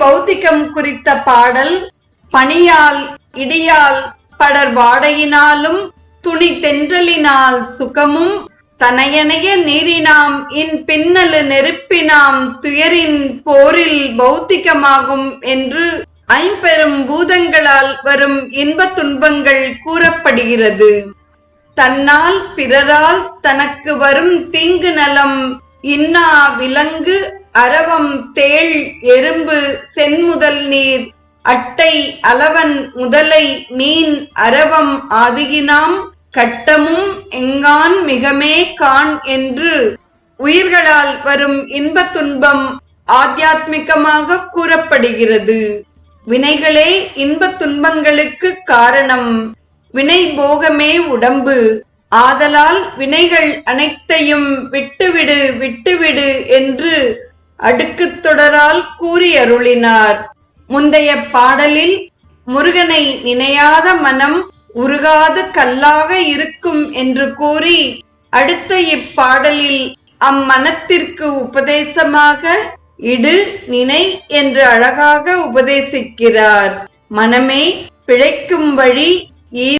பௌத்திகம் குறித்த பாடல் பணியால் இடியால் படர் வாடையினாலும் துணி தென்றலினால் சுகமும் தனையனைய நீரினாம் இன் பின்னலு நெருப்பினாம் துயரின் போரில் பௌத்திகமாகும் என்று ஐம்பெரும் பூதங்களால் வரும் இன்ப துன்பங்கள் கூறப்படுகிறது. தன்னால் பிறரால் தனக்கு வரும் தீங்கு நலம் இன்னா விலங்கு அரவம் தேள் எறும்பு சென்முதல் நீர் அட்டை அலவன் முதலை மீன் அரவம் ஆதியினாம் கட்டமும் எங்கான் மிகமே கான் என்று. உயிர்களால் வரும் இன்ப துன்பம் ஆத்தியாத்மிகமாக கூறப்படுகிறது. வினைகளே இன்ப துன்பங்களுக்கு காரணம். வினை போகமே உடம்பு. ஆதலால் வினைகள் அனைத்தையும் விட்டுவிடு விட்டுவிடு என்று அடுக்குத் தொடரால் கூறி அருளினார் முந்தைய பாடலில் முருகனை நினையாத மனம் உருகாத கல்லாக இருக்கும் என்று கூறி அடுத்த இப்பாடலில் அம்மனத்திற்கு உபதேசமாக இடு நினை என்று அழகாக உபதேசிக்கிறார். மனமே பிழைக்கும் வழி